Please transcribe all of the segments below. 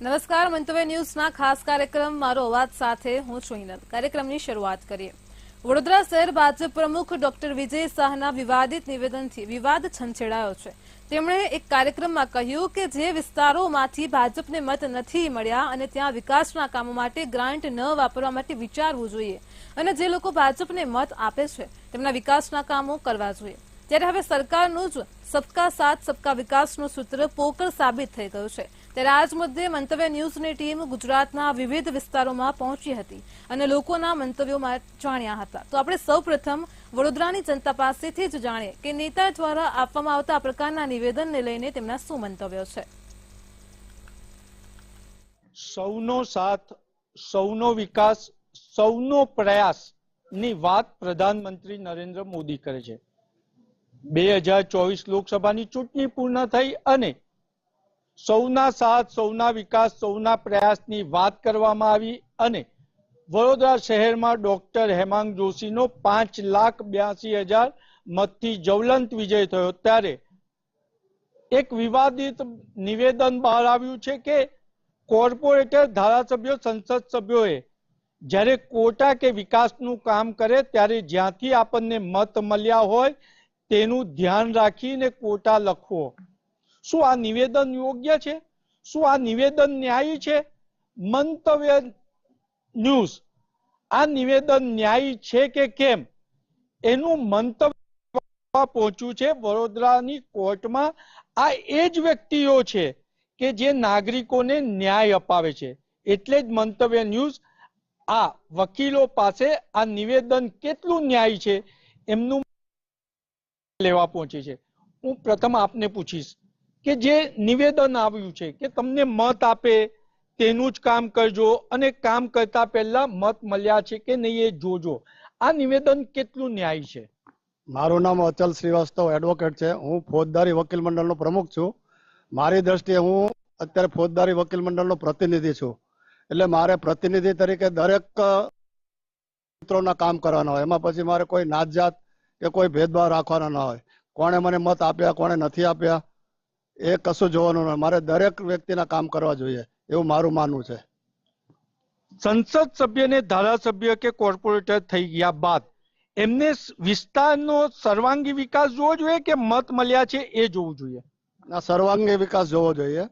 નમસ્કાર, મંતવ્ય ન્યૂઝના ખાસ કાર્યક્રમ મારો અવાજ સાથે હું છું કાર્યક્રમની શરૂઆત કરીએ. વડોદરા શહેર ભાજપ પ્રમુખ ડોક્ટર વિજય શાહના વિવાદિત નિવેદનથી વિવાદ છંછેડાયો છે. તેમણે એક કાર્યક્રમમાં કહ્યું કે જે વિસ્તારોમાંથી ભાજપને મત નથી મળ્યા અને ત્યાં વિકાસના કામો માટે ગ્રાન્ટ ન વાપરવા માટે વિચારવું જોઈએ અને જે લોકો ભાજપને મત આપે છે, તેમના વિકાસના કામો કરવા જોઈએ. ત્યારે હવે સરકારનું જ સબકા સાથ, સબકા વિકાસનું સૂત્ર પોકળ સાબિત થઈ ગયું છે. ત્યારે આજ મુદ્દે મંતવ્ય ન્યૂઝની ટીમ ગુજરાતના વિવિધ વિસ્તારોમાં પહોંચી હતી અને લોકોના મંતવ્યોમાં જાણ્યા હતા. તો આપણે સૌપ્રથમ વડોદરાની જનતા પાસેથી જ જાણીએ કે નેતા દ્વારા આપવામાં આવતા આ પ્રકારના નિવેદનને લઈને તેમના શું મંતવ્યો છે? સૌનો સાથ, સૌનો વિકાસ, સૌનો પ્રયાસની વાત પ્રધાનમંત્રી નરેન્દ્ર મોદી કરે છે. બે હજાર ચોવીસ લોકસભાની ચૂંટણી પૂર્ણ થઈ અને સૌના સાથ, સૌના વિકાસ, સૌના પ્રયાસની વાત કરવામાં આવી અને વડોદરા શહેરમાં ડોક્ટર હેમાંગ જોશીનો પાંચ લાખ બ્યાસી હજાર મતથી જવલંત વિજય થયો. ત્યારે એક વિવાદિત નિવેદન બહાર આવ્યું છે કે કોર્પોરેટર ધારાસભ્યો સંસદ સભ્યોએ જ્યારે કોટા કે વિકાસનું કામ કરે ત્યારે જ્યાંથી આપણને મત મળ્યા હોય તેનું ધ્યાન રાખીને કોટા લખવો. શું આ નિવેદન યોગ્ય છે? શું આ નિવેદન ન્યાયી છે? મંતવ્ય ન્યૂઝ. આ નિવેદન ન્યાયી છે કે કેમ? એનું મંતવ્ય પહોંચ્યું છે વડોદરાની કોર્ટમાં. આ એ જ વ્યક્તિઓ છે કે જે નાગરિકોને ન્યાય અપાવે છે. એટલે જ મંતવ્ય ન્યૂઝ આ વકીલો પાસે આ નિવેદન કેટલું ન્યાય છે? એમનું લેવા પહોંચે છે. હું પ્રથમ આપને પૂછીશ. કે જે નિવેદન આવ્યું છે કે તમને મત આપે, તેનું જ કામ કરજો અને કામ કરતા પહેલા મત મળ્યા છે કે નહીં એ જોજો. આ નિવેદન કેટલું ન્યાય છે? મારું નામ અચલ શ્રીવાસ્તવ એડવોકેટ છે. હું ફોજદારી વકીલ મંડળનો પ્રમુખ છું. મારી દ્રષ્ટિએ હું અત્યારે ફોજદારી વકીલ મંડળનો પ્રતિનિધિ છું. એટલે મારે પ્રતિનિધિ તરીકે દરેક મિત્રોના કામ કરવાના હોય. એમાં પછી મારે કોઈ નાત જાત કે કોઈ ભેદભાવ રાખવાના ના હોય. કોણે મને મત આપ્યા, કોણે નથી આપ્યા? એ કશું જોવાનું નહીં મારે દરેક વ્યક્તિના કામ કરવા જોઈએ. એવું મારું માનવું છે. સંસદ સભ્યને ધારાસભ્ય કે કોર્પોરેટર થઈ ગયા બાદ એમને વિસ્તારનો સર્વાંગી વિકાસ જોવો જોઈએ કે મત મળ્યા છે એ જોવું જોઈએ? આ સર્વાંગી વિકાસ જોવો જોઈએ.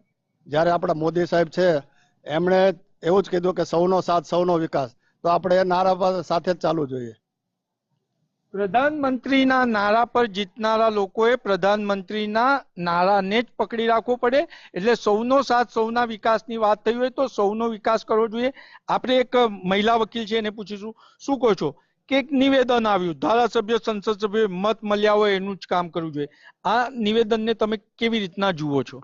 જ્યારે આપણા મોદી સાહેબ છે એમણે એવું જ કીધું કે સૌનો સાથ સૌનો વિકાસ. તો આપણે એ નારા સાથે જ ચાલવું જોઈએ. પ્રધાનમંત્રીના નારા પર જીતનારા લોકોએ પ્રધાનમંત્રીના નારાને જ પકડી રાખવો પડે. એટલે સૌનો સાથ, સૌના વિકાસની વાત થઈ હોય તો સૌનો વિકાસ કરવો જોઈએ. આપણે એક મહિલા વકીલ છે, એને પૂછીશું. શું કહો છો? કે એક નિવેદન આવ્યું. ધારાસભ્ય, સંસદ સભ્ય મત મળ્યા હોય એનું જ કામ કરવું જોઈએ. આ નિવેદનને તમે કેવી રીતના જુઓ છો?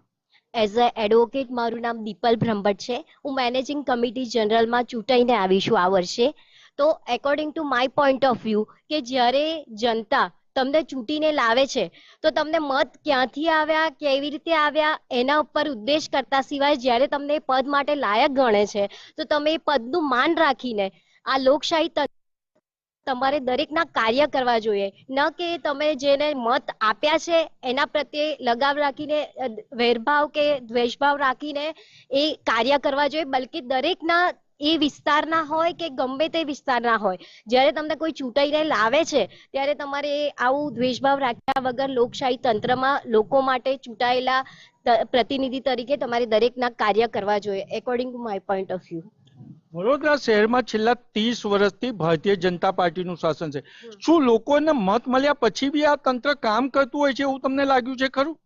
એઝ અ એડવોકેટ મારું નામ દીપલ બ્રહ્મભટ્ટ છે. હું મેનેજિંગ કમિટી જનરલમાં ચૂંટાઈને આવી છું આ વર્ષે. તો according to my point of view કે જ્યારે જનતા તમને ચૂંટીને લાવે છે, તો તમને મત ક્યાંથી આવ્યા, કેવી રીતે આવ્યા, એના ઉપર ઉદ્દેશ કરતા સિવાય જ્યારે તમને પદ માટે લાયક ગણે છે, તો તમે એ પદનું માન રાખીને આ લોકશાહી તમારે દરેકના કાર્ય કરવા જોઈએ. ન કે તમે જેને મત આપ્યા છે, એના પ્રત્યે લગાવ રાખીને વેરભાવ કે દ્વેષભાવ રાખીને એ કાર્ય કરવા જોઈએ, બલકે દરેકના એ વિસ્તારના હોય કે ગમે તે વિસ્તારના હોય. જ્યારે તમને કોઈ ચૂંટાઈને લાવે છે ત્યારે તમારે આવું દ્વેષભાવ રાખ્યા વગર લોકશાહી તંત્રમાં લોકો માટે ચૂંટાયેલા પ્રતિનિધિ તરીકે તમારે દરેકના કાર્ય કરવા જોઈએ according to my point of view Vadodara શહેરમાં છેલ્લા ત્રીસ વર્ષથી ભારતીય જનતા પાર્ટીનું શાસન છે. શું લોકોને મત મળ્યા પછી બી આ તંત્ર કામ કરતું હોય છે એવું તમને લાગ્યું છે ખરું?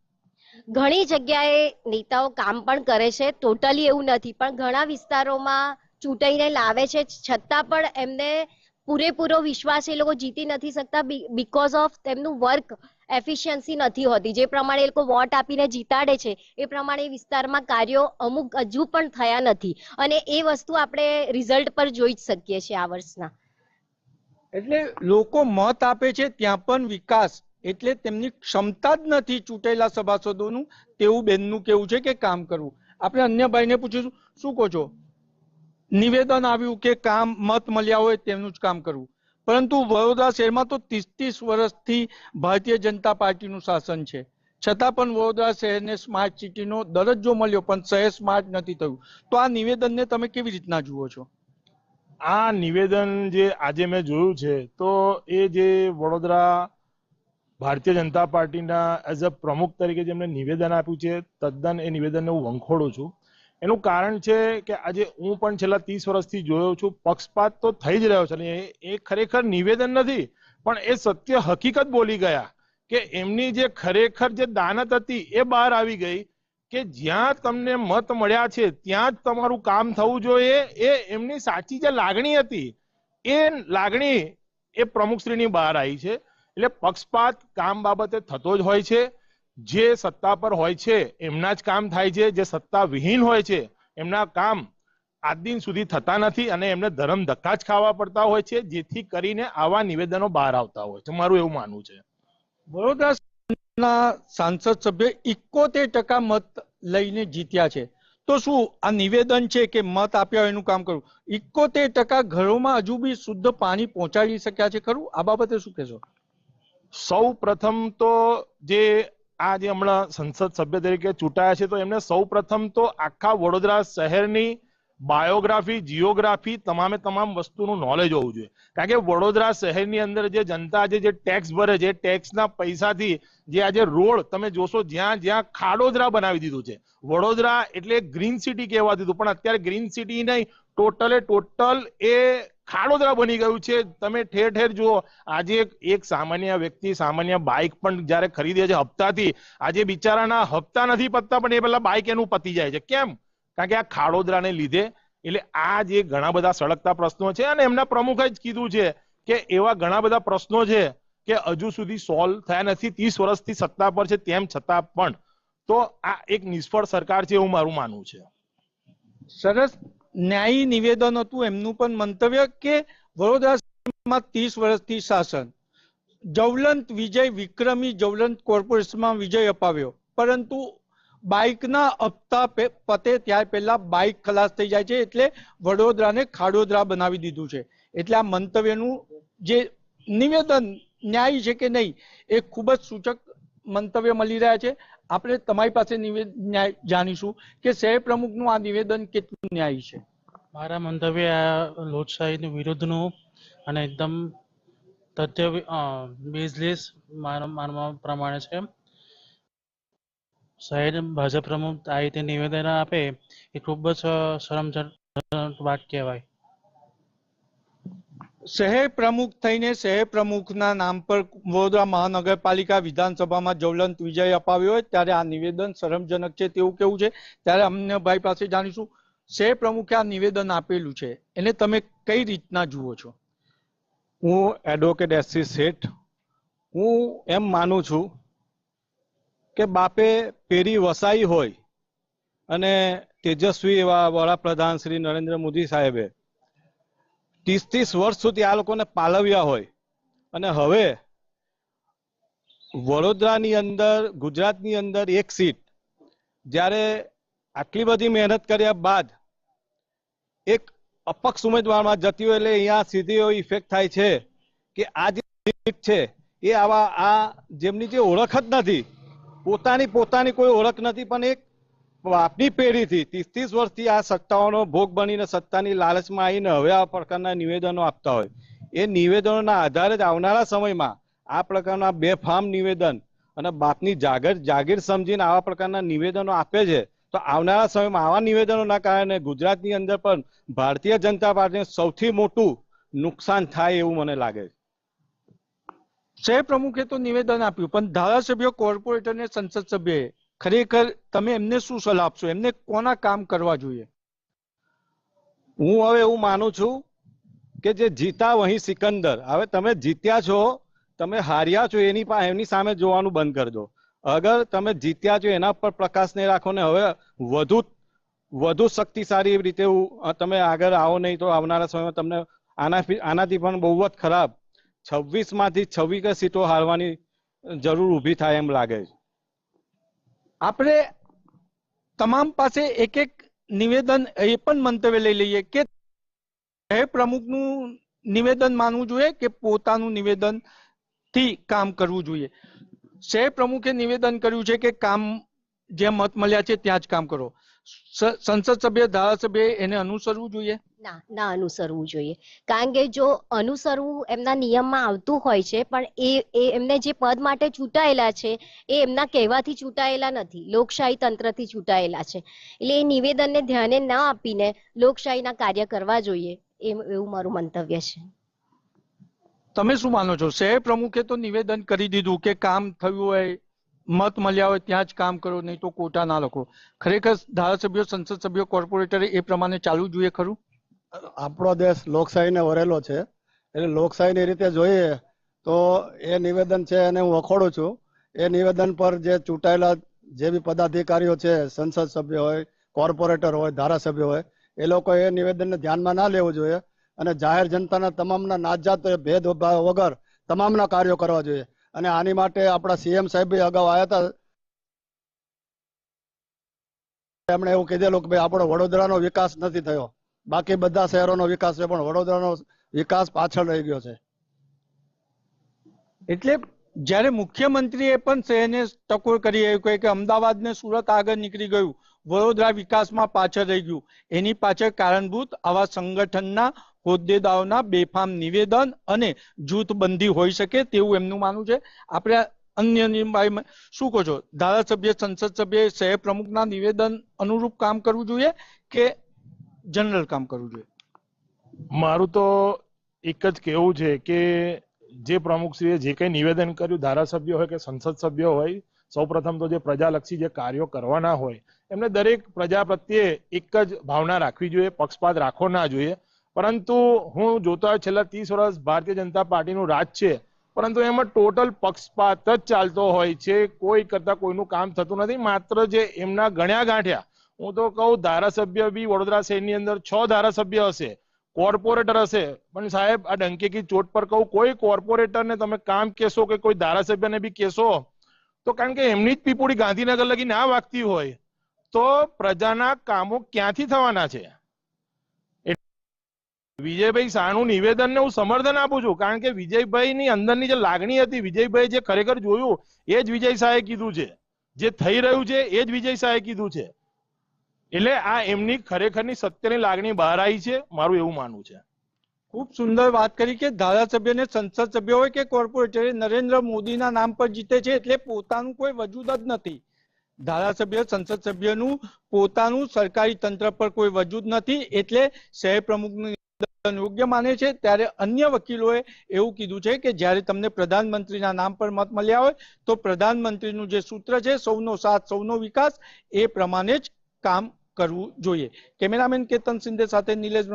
ઘણી જગ્યાએ નેતાઓ કામ પણ કરે છે ટોટલી એવું નથી. પણ ઘણા વિસ્તારોમાં ચૂંટાઈને લાવે છે. છતાં પણ એમને પૂરેપૂરો વિશ્વાસ એ લોકો જીતી નથી શકતા બીકોઝ ઓફ તેમનું વર્ક એફિશિયન્સી નથી હોતી. જે પ્રમાણે એ લોકો વોટ આપીને જીતાડે છે, એ પ્રમાણે વિસ્તારમાં કાર્યો અમુક હજુ પણ થયા નથી. અને એ વસ્તુ આપણે રિઝલ્ટ પર જોઈ જ શકીએ છીએ આ વર્ષના. એટલે લોકો મત આપે છે, ત્યાં પણ વિકાસ. એટલે તેમની ક્ષમતા જ નથી ચૂંટેલા સભાસદોનું. તેવું બેનનું કેવું છે કે કામ કરવું. આપણે અન્ય ભાઈને પૂછીશું, શું કહો છો? નિવેદન આવ્યું કે કામ મત મળ્યા હોય તેમનું જ કામ કરવું. પરંતુ વડોદરા શહેરમાં તો ત્રીસ ત્રીસ વર્ષથી ભારતીય જનતા પાર્ટીનું શાસન છે. છતાં પણ વડોદરા શહેરને સ્માર્ટ સિટીનો દરજ્જો મળ્યો, પણ શહેર સ્માર્ટ નથી થયું. તો આ નિવેદનને તમે કેવી રીતના જુઓ છો? આ નિવેદન જે આજે મેં જોયું છે, તો એ જે વડોદરા ભારતીય જનતા પાર્ટીના એઝ અ પ્રમુખ તરીકે જેમણે નિવેદન આપ્યું છે, તદ્દન એ નિવેદનને હું વંખોડું છું. એનું કારણ છે કે આજે હું પણ છેલ્લા ત્રીસ વર્ષથી જોયો છું, પક્ષપાત તો થઈ જ રહ્યો છે એ ખરેખર નિવેદન નથી, પણ એ સત્ય હકીકત બોલી ગયા કે એમની જે ખરેખર જે દાનત હતી એ બહાર આવી ગઈ કે જ્યાં તમને મત મળ્યા છે, ત્યાં જ તમારું કામ થવું જોઈએ, એ એમની સાચી જે લાગણી હતી, એ લાગણી એ પ્રમુખશ્રીની બહાર આવી છે. એટલે પક્ષપાત કામ બાબતે થતો જ હોય છે. જે સત્તા પર હોય છે એમના જ કામ થાય છે જે સત્તા વિહીન હોય છે એમના કામ આજ દિન સુધી થતા નથી અને એમને ધરમ ધક્કા જ ખાવા પડતા હોય છે જેથી કરીને આવા નિવેદનો બહાર આવતા હોય. છે મારું એવું માનવું છે. વડોદરા સાંસદ સભ્ય ઇકોતેર ટકા મત લઈને જીત્યા છે. તો શું આ નિવેદન છે કે મત આપ્યા હોય એનું કામ કરવું? ઇકોતેર ટકા ઘરોમાં હજુ બી શુદ્ધ પાણી પહોંચાડી શક્યા છે ખરું? આ બાબતે શું કહેશો? સૌ પ્રથમ તો જે આ જે હમણાં સંસદ સભ્ય તરીકે ચૂંટાયા છે, તો એમને સૌ પ્રથમ તો આખા વડોદરા શહેરની બાયોગ્રાફી, જીઓગ્રાફી તમામે તમામ વસ્તુનું નોલેજ હોવું જોઈએ. કારણ કે વડોદરા શહેરની અંદર જે જનતા આજે જે ટેક્સ ભરે છે ટેક્સના પૈસાથી જે આજે રોડ તમે જોશો, જ્યાં જ્યાં ખાડોદરા બનાવી દીધું છે. વડોદરા એટલે ગ્રીન સિટી કહેવા દીધું, પણ અત્યારે ગ્રીન સિટી નહીં ટોટલે ટોટલ એ ખાડોદરા બની ગયું છે. તમે ઠેર ઠેર જુઓ, આજે એક સામાન્ય વ્યક્તિ, સામાન્ય બાઇક પણ જ્યારે ખરીદે છે હપ્તાથી, આજે બિચારાના હપ્તા નથી પતતા, પણ એ પેલા બાઇક એનું પતી જાય છે. કેમ? કારણ કે આ ખાડોદરાને લીધે, એટલે આ જે ઘણા બધા સળગતા પ્રશ્નો છે, અને એમના પ્રમુખે જ કીધું છે કે એવા ઘણા બધા પ્રશ્નો છે કે હજુ સુધી સોલ્વ થયા નથી, ત્રીસ વર્ષથી સત્તા પર છે, તેમ છતાં પણ. તો આ એક નિષ્ફળ સરકાર છે એવું મારું માનવું છે. સરસ. ન્યાયી નિવેદન હતું એમનું પણ મંતવ્ય કે વડોદરામાં ત્રીસ વર્ષથી શાસન. જવલંત વિજય વિક્રમી જવલંત કોર્પોરેશનમાં વિજય અપાવ્યો. પરંતુ બાઇકના હપ્તા પતે ત્યાર પહેલા બાઇક ખલાસ થઈ જાય છે એટલે વડોદરાને ખાડોદરા બનાવી દીધું છે. એટલે આ મંતવ્યનું જે નિવેદન ન્યાય છે કે નહીં એ ખૂબ જ સૂચક મંતવ્ય મળી રહ્યા છે. આપણે તમારી પાસે નિવેદન જાણીશું કે શહેર પ્રમુખનું આ નિવેદન કેટલું ન્યાય છે? મારા મંતવ્ય આ લોકશાહીની વિરુદ્ધનું અને એકદમ તથ્ય બેઝલેસ માનવા પ્રમાણે છે. શહેર ભાજપ પ્રમુખ આ રીતે નિવેદન આપે એ ખૂબ જ શરમજનક વાત કહેવાય. શહેર પ્રમુખ થઈને શહેર પ્રમુખના નામ પર વડોદરા મહાનગરપાલિકા વિધાનસભામાં જવલંત વિજય અપાવ્યો હોય ત્યારે આ નિવેદન શરમજનક છે તેવું કેવું છે? ત્યારે અમને ભાઈ પાસે જાણીશું. શહેર પ્રમુખે આ નિવેદન આપેલું છે. એને તમે કઈ રીતના જુઓ છો? હું એડવોકેટ એસસી શેઠ. હું એમ માનું છું કે બાપે પેરી વસાઈ હોય અને તેજસ્વી એવા વડાપ્રધાન શ્રી નરેન્દ્ર મોદી સાહેબે ત્રીસ ત્રીસ વર્ષ સુધી આ લોકોને પાલવ્યા હોય. અને હવે વડોદરાની અંદર, ગુજરાતની અંદર એક સીટ. જ્યારે આટલી બધી મહેનત કર્યા બાદ એક અપક્ષ ઉમેદવારમાં જતી હોય એટલે અહીંયા સીધી એવો ઇફેક્ટ થાય છે કે આ જે સીટ છે એ આવા આ જેમની જે ઓળખ જ નથી, પોતાની પોતાની કોઈ ઓળખ નથી, પણ એક આપની પેઢીથી ત્રીસ ત્રીસ વર્ષથી આ સત્તાઓનો ભોગ બનીને સત્તાની લાલચમાં આવીને હવે આ પ્રકારના નિવેદનો આપતા હોય. એ નિવેદનોના આધારે જ આવનારા સમયમાં આ પ્રકારના બેફામ નિવેદન અને બાપની જાગર, જાગીર સમજીને આવા પ્રકારના નિવેદનો આપે છે, તો આવનારા સમયમાં આવા નિવેદનોના કારણે ગુજરાતની અંદર પણ ભારતીય જનતા પાર્ટીને સૌથી મોટું નુકસાન થાય એવું મને લાગે છે. શહેર પ્રમુખે તો નિવેદન આપ્યું, પણ ધારાસભ્ય કોર્પોરેટર ને સંસદ સભ્યએ ખરેખર તમે એમને શું સલાહ આપશો? એમને કોના કામ કરવા જોઈએ? હું હવે એવું માનું છું કે જે જીતા વહી સિકંદર, હવે તમે જીત્યા છો, તમે હાર્યા છો એની એમની સામે જોવાનું બંધ કરી દો. અગર તમે જીત્યા છો એના પર પ્રકાશ નહીં રાખો ને હવે વધુ વધુ શક્તિશાળી રીતે તમે આગળ આવો નહીં તો આવનારા સમયમાં તમને આનાથી આનાથી પણ બહુ જ ખરાબ. છવ્વીસમાંથી છવ્વીસ સીટો હારવાની જરૂર ઊભી થાય એમ લાગે છે. આપણે તમામ પાસે એક એક નિવેદન એ પણ મંતવ્ય લઈ લઈએ કે શહેર પ્રમુખનું નિવેદન માનવું જોઈએ કે પોતાનું નિવેદનથી કામ કરવું જોઈએ. શહેર પ્રમુખે નિવેદન કર્યું છે કે કામ જે મત મળ્યા છે ત્યાં જ કામ કરો. સ- સંસદ સભ્ય ધારાસભ્ય એને અનુસરવું જોઈએ? ના ના અનુસરવું જોઈએ. કારણ કે જો અનુસરવું એમના નિયમમાં આવતું હોય છે પણ એ એ એમને જે પદ માટે ચૂંટાયેલા છે એ એમના કહેવાથી ચૂંટાયેલા નથી. લોકશાહી તંત્રથી ચૂંટાયેલા છે. એટલે એ નિવેદનને ધ્યાને ન આપીને લોકશાહીના કાર્ય કરવા જોઈએ. એમ એવું મારું મંતવ્ય છે. તમે શું માનો છો? શહેર પ્રમુખે તો નિવેદન કરી દીધું કે કામ થયું હોય મત મળ્યા હોય ત્યાં જ કામ કરો, નહીં તો કોટા ના લખો. ખરેખર ધારાસભ્યો, સંસદ સભ્યો, કોર્પોરેટરે એ પ્રમાણે ચાલવું જોઈએ ખરું? આપણો દેશ લોકશાહીને વરેલો છે. એટલે લોકશાહીની રીતે જોઈએ તો એ નિવેદન છે એને હું વખોડું છું. એ નિવેદન પર જે ચૂંટાયેલા જે બી પદાધિકારીઓ છે, સંસદ સભ્ય હોય, કોર્પોરેટર હોય, ધારાસભ્ય હોય, એ લોકો એ નિવેદનને ધ્યાનમાં ના લેવું જોઈએ અને જાહેર જનતાના તમામના નાતજાત ભેદ વગર તમામના કાર્યો કરવા જોઈએ. અને આની માટે આપણા સીએમ સાહેબ અગાઉ આવ્યા હતા એમણે એવું કીધેલું કે ભાઈ, આપણો વડોદરાનો વિકાસ નથી થયો. બાકી બધા શહેરોનો વિકાસ છે, પણ વડોદરાનો વિકાસ પાછળ રહી ગયો છે. એટલે જ્યારે મુખ્યમંત્રીએ પણ શહેરને ટકોર કરી, એવું કે અમદાવાદ ને સુરત આગળ નીકળી ગયું, વડોદરા વિકાસમાં પાછળ રહી ગયું. એની પાછળ કારણભૂત આવા સંગઠનના હોદ્દેદારોના બેફામ નિવેદન અને જૂથબંધી હોઈ શકે તેવું એમનું માનવું છે. આપણે અન્ય શું કહો છો? ધારાસભ્ય, સંસદ સભ્ય, શહેર પ્રમુખના નિવેદન અનુરૂપ કામ કરવું જોઈએ કે જનરલ કામ કરવું જોઈએ? મારું તો એક જ કહેવું છે કે જે પ્રમુખશ્રીએ જે કંઈ નિવેદન કર્યું, ધારાસભ્ય હોય કે સંસદ સભ્ય હોય, સૌપ્રથમ તો જે પ્રજાલક્ષી જે કાર્યો કરવાના હોય, એમને દરેક પ્રજા પ્રત્યે એક જ ભાવના રાખવી જોઈએ, પક્ષપાત રાખવો ના જોઈએ. પરંતુ હું જોતા છેલ્લા ત્રીસ વર્ષ ભારતીય જનતા પાર્ટીનું રાજ છે, પરંતુ એમાં ટોટલ પક્ષપાત જ ચાલતો હોય છે, કોઈ કરતા કોઈનું કામ થતું નથી, માત્ર જે એમના ગણ્યા ગાંઠ્યા. હું તો કહું, ધારાસભ્ય બી વડોદરા શહેરની અંદર છ ધારાસભ્ય હશે, કોર્પોરેટર હશે. પણ સાહેબ, આ ડંકી કી ચોટ પર કહું, કોઈ કોર્પોરેટરને તમે કામ કેશો કે કોઈ ધારાસભ્યને બી કેશો તો કારણ કે એમની જ પીપુડી ગાંધીનગર લગી ના વાગતી હોય, તો પ્રજાના કામો ક્યાંથી થવાના છે? વિજયભાઈ શાહનું નિવેદનને હું સમર્થન આપું છું, કારણ કે વિજયભાઈની અંદરની જે લાગણી હતી વિજયભાઈ જે ખરેખર જોયું, એ જ વિજય શાહે કીધું છે. જે થઈ રહ્યું છે, એ જ વિજય શાહે કીધું છે. એટલે આ એમની ખરેખરની સત્યની લાગણી બહાર આવી છે, મારું એવું માનવું છે. ખૂબ સુંદર વાત કરી કે ધારાસભ્યને સંસદ સભ્ય હોય કે કોર્પોરેટર નરેન્દ્ર મોદીના નામ પર જીતે છે એટલે પોતાનું કોઈ વજૂદ જ નથી. ધારાસભ્ય, સંસદ સભ્યનું પોતાનું સરકારી તંત્ર પર કોઈ વજૂદ નથી એટલે શહેર નિવેદન યોગ્ય માને છે, ત્યારે અન્ય વકીલોએ એવું કીધું છે કે જ્યારે તમને પ્રધાનમંત્રીના નામ પર મત મળ્યા હોય, તો પ્રધાનમંત્રીનું જે સૂત્ર છે, સૌનો સાથ, સૌનો વિકાસ, એ પ્રમાણે જ કામ કરવું જોઈએ. કેમેરામેન કેતન સિંધે સાથે નિલેશ